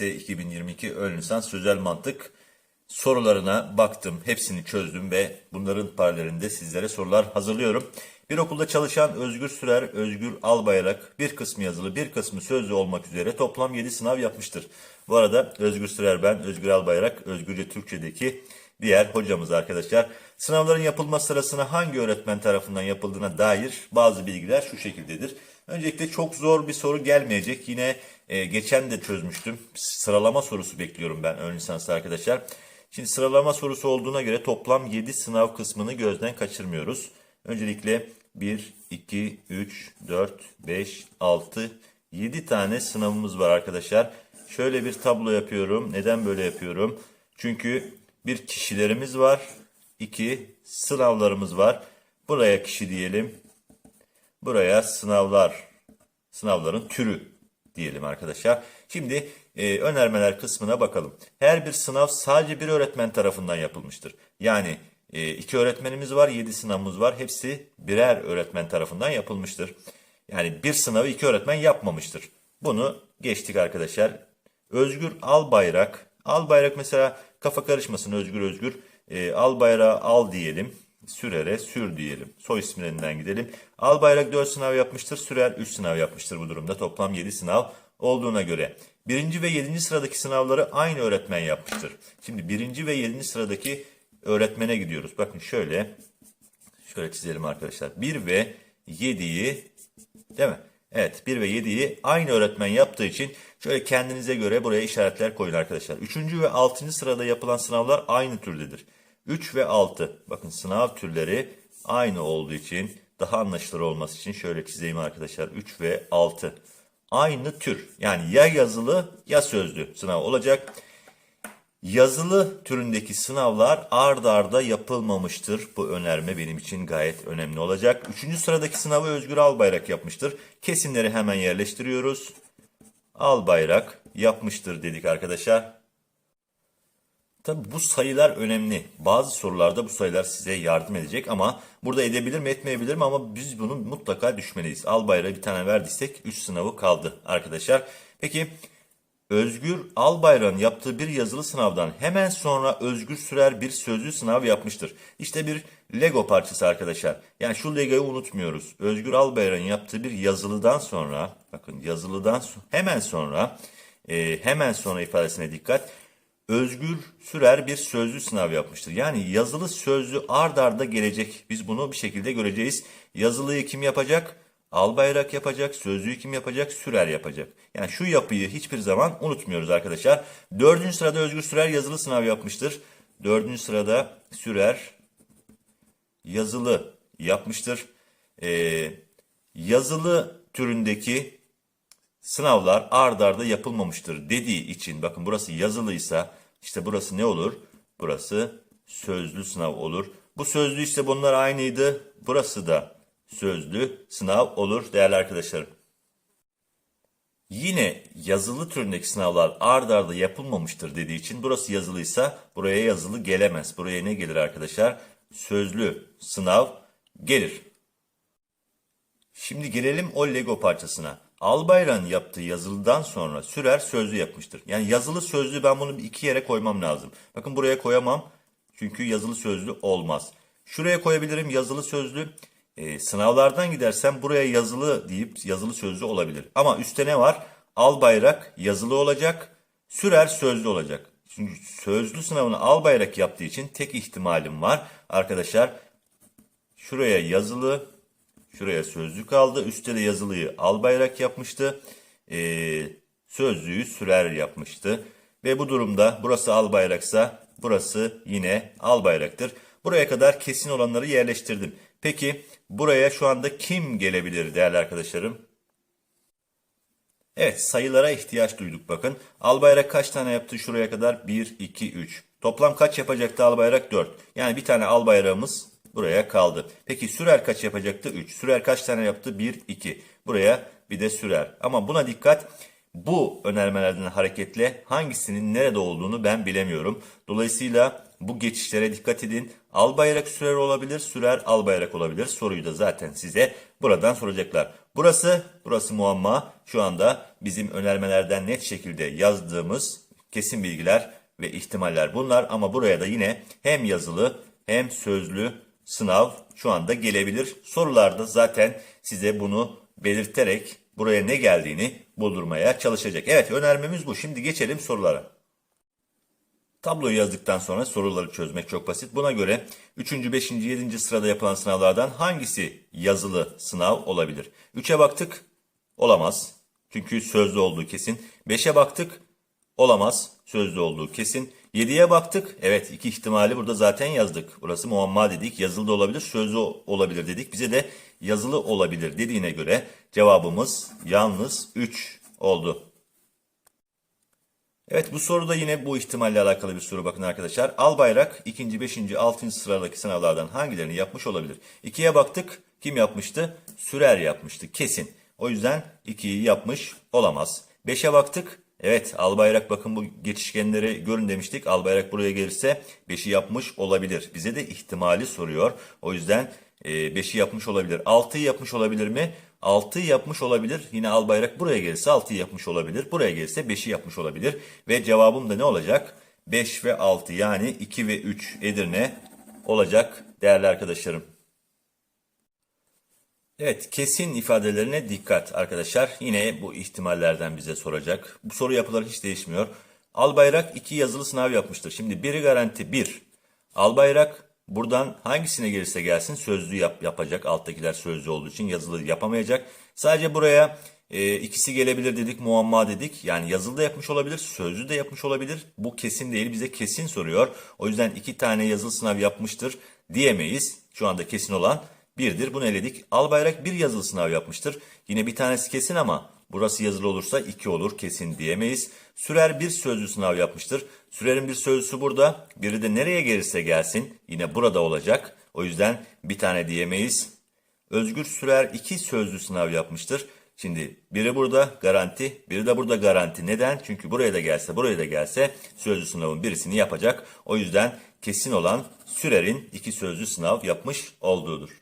YDS 2022 ön lisans sözel mantık sorularına baktım. Hepsini çözdüm ve bunların paralelinde sizlere sorular hazırlıyorum. Bir okulda çalışan Özgür Sürer, Özgür Albayrak bir kısmı yazılı bir kısmı sözlü olmak üzere toplam 7 sınav yapmıştır. Bu arada Özgür Sürer ben, Özgür Albayrak, Özgürce Türkçedeki diğer hocamız arkadaşlar. Sınavların yapılma sırasına hangi öğretmen tarafından yapıldığına dair bazı bilgiler şu şekildedir. Öncelikle çok zor bir soru gelmeyecek. Yine e, geçen de çözmüştüm. Sıralama sorusu bekliyorum ben ön lisanslı arkadaşlar. Şimdi sıralama sorusu olduğuna göre toplam 7 sınav kısmını gözden kaçırmıyoruz. Öncelikle 1, 2, 3, 4, 5, 6, 7 tane sınavımız var arkadaşlar. Şöyle bir tablo yapıyorum. Neden böyle yapıyorum? Çünkü bir kişilerimiz var. 2 sınavlarımız var. Buraya kişi diyelim. Buraya sınavlar, sınavların türü diyelim arkadaşlar. Şimdi e, önermeler kısmına bakalım. Her bir sınav sadece bir öğretmen tarafından yapılmıştır. Yani e, iki öğretmenimiz var, yedi sınavımız var. Hepsi birer öğretmen tarafından yapılmıştır. Yani bir sınavı iki öğretmen yapmamıştır. Bunu geçtik arkadaşlar. Özgür Albayrak. Albayrak mesela kafa karışmasın Özgür Özgür. E, Albayrak'ı al diyelim. Sürer'e sür diyelim. Soy isimlerinden gidelim. Albayrak 4 sınav yapmıştır. Sürer 3 sınav yapmıştır bu durumda. Toplam 7 sınav olduğuna göre. Birinci ve 7. sıradaki sınavları aynı öğretmen yapmıştır. Şimdi birinci ve 7. sıradaki öğretmene gidiyoruz. Bakın şöyle. Şöyle çizelim arkadaşlar. 1 ve 7'yi değil mi? Evet 1 ve 7'yi aynı öğretmen yaptığı için şöyle kendinize göre buraya işaretler koyun arkadaşlar. 3. ve 6. sırada yapılan sınavlar aynı türdedir. 3 ve 6 bakın sınav türleri aynı olduğu için daha anlaşılır olması için şöyle çizeyim arkadaşlar. 3 ve 6 aynı tür yani ya yazılı ya sözlü sınav olacak. Yazılı türündeki sınavlar ard arda yapılmamıştır. Bu önerme benim için gayet önemli olacak. Üçüncü sıradaki sınavı Özgür Albayrak yapmıştır. Kesimleri hemen yerleştiriyoruz. Albayrak yapmıştır dedik arkadaşlar. Tabi bu sayılar önemli. Bazı sorularda bu sayılar size yardım edecek ama burada edebilir mi etmeyebilir mi ama biz bunu mutlaka düşmeliyiz. Albayrak'a bir tane verdiysek 3 sınavı kaldı arkadaşlar. Peki Özgür Albayrak'ın yaptığı bir yazılı sınavdan hemen sonra Özgür Sürer bir sözlü sınav yapmıştır. İşte bir Lego parçası arkadaşlar. Yani şu Lego'yu unutmuyoruz. Özgür Albayrak'ın yaptığı bir yazılıdan sonra, bakın yazılıdan so- hemen sonra, e, hemen sonra ifadesine dikkat. Özgür Sürer bir sözlü sınav yapmıştır. Yani yazılı sözlü ard arda gelecek. Biz bunu bir şekilde göreceğiz. Yazılıyı kim yapacak? Albayrak yapacak, sözlüğü kim yapacak? Sürer yapacak. Yani şu yapıyı hiçbir zaman unutmuyoruz arkadaşlar. Dördüncü sırada Özgür Sürer yazılı sınav yapmıştır. Dördüncü sırada Sürer yazılı yapmıştır. Ee, yazılı türündeki sınavlar ard arda yapılmamıştır dediği için bakın burası yazılıysa işte burası ne olur? Burası sözlü sınav olur. Bu sözlü işte bunlar aynıydı. Burası da sözlü sınav olur değerli arkadaşlarım. Yine yazılı türündeki sınavlar ard arda yapılmamıştır dediği için burası yazılıysa buraya yazılı gelemez. Buraya ne gelir arkadaşlar? Sözlü sınav gelir. Şimdi gelelim o Lego parçasına. Albayrak'ın yaptığı yazılıdan sonra Sürer sözlü yapmıştır. Yani yazılı sözlü ben bunu iki yere koymam lazım. Bakın buraya koyamam. Çünkü yazılı sözlü olmaz. Şuraya koyabilirim yazılı sözlü. Ee, sınavlardan gidersem buraya yazılı deyip yazılı sözlü olabilir. Ama üstte ne var? Albayrak yazılı olacak. Sürer sözlü olacak. Çünkü sözlü sınavını Albayrak yaptığı için tek ihtimalim var. Arkadaşlar şuraya yazılı, Şuraya sözlük kaldı. Üstte de yazılıyı Albayrak yapmıştı. Ee, sözlüğü Sürer yapmıştı. Ve bu durumda burası Albayraksa burası yine Albayrak'tır. Buraya kadar kesin olanları yerleştirdim. Peki buraya şu anda kim gelebilir değerli arkadaşlarım? Evet sayılara ihtiyaç duyduk bakın. Albayrak kaç tane yaptı şuraya kadar? 1, 2, 3. Toplam kaç yapacaktı Albayrak? 4. Yani bir tane Albayrak'ımız buraya kaldı. Peki Sürer kaç yapacaktı? 3. Sürer kaç tane yaptı? 1, 2. Buraya bir de Sürer. Ama buna dikkat. Bu önermelerden hareketle hangisinin nerede olduğunu ben bilemiyorum. Dolayısıyla bu geçişlere dikkat edin. Albayrak Sürer olabilir, Sürer Albayrak olabilir. Soruyu da zaten size buradan soracaklar. Burası, burası muamma. Şu anda bizim önermelerden net şekilde yazdığımız kesin bilgiler ve ihtimaller bunlar. Ama buraya da yine hem yazılı hem sözlü sınav şu anda gelebilir. Sorularda zaten size bunu belirterek buraya ne geldiğini buldurmaya çalışacak. Evet önermemiz bu. Şimdi geçelim sorulara. Tabloyu yazdıktan sonra soruları çözmek çok basit. Buna göre 3. 5. 7. sırada yapılan sınavlardan hangisi yazılı sınav olabilir? 3'e baktık. Olamaz. Çünkü sözlü olduğu kesin. 5'e baktık. Olamaz. Sözlü olduğu kesin. 7'ye baktık. Evet iki ihtimali burada zaten yazdık. Burası muamma dedik. Yazılı da olabilir, sözlü olabilir dedik. Bize de yazılı olabilir dediğine göre cevabımız yalnız 3 oldu. Evet bu soruda yine bu ihtimalle alakalı bir soru bakın arkadaşlar. Albayrak 2. 5. 6. sıradaki sınavlardan hangilerini yapmış olabilir? 2'ye baktık. Kim yapmıştı? Sürer yapmıştı kesin. O yüzden 2'yi yapmış olamaz. 5'e baktık. Evet Albayrak bakın bu geçişkenleri görün demiştik. Albayrak buraya gelirse 5'i yapmış olabilir. Bize de ihtimali soruyor. O yüzden 5'i yapmış olabilir. 6'yı yapmış olabilir mi? 6'yı yapmış olabilir. Yine Albayrak buraya gelirse 6'yı yapmış olabilir. Buraya gelirse 5'i yapmış olabilir. Ve cevabım da ne olacak? 5 ve 6 yani 2 ve 3 Edirne olacak değerli arkadaşlarım. Evet kesin ifadelerine dikkat arkadaşlar. Yine bu ihtimallerden bize soracak. Bu soru yapıları hiç değişmiyor. Albayrak iki yazılı sınav yapmıştır. Şimdi biri garanti 1. Albayrak buradan hangisine gelirse gelsin sözlü yap, yapacak. Alttakiler sözlü olduğu için yazılı yapamayacak. Sadece buraya e, ikisi gelebilir dedik muamma dedik. Yani yazılı da yapmış olabilir sözlü de yapmış olabilir. Bu kesin değil bize kesin soruyor. O yüzden iki tane yazılı sınav yapmıştır diyemeyiz. Şu anda kesin olan birdir. Bunu eledik. Albayrak bir yazılı sınav yapmıştır. Yine bir tanesi kesin ama burası yazılı olursa iki olur. Kesin diyemeyiz. Sürer bir sözlü sınav yapmıştır. Sürer'in bir sözlüsü burada. Biri de nereye gelirse gelsin. Yine burada olacak. O yüzden bir tane diyemeyiz. Özgür Sürer iki sözlü sınav yapmıştır. Şimdi biri burada garanti, biri de burada garanti. Neden? Çünkü buraya da gelse, buraya da gelse sözlü sınavın birisini yapacak. O yüzden kesin olan Sürer'in iki sözlü sınav yapmış olduğudur.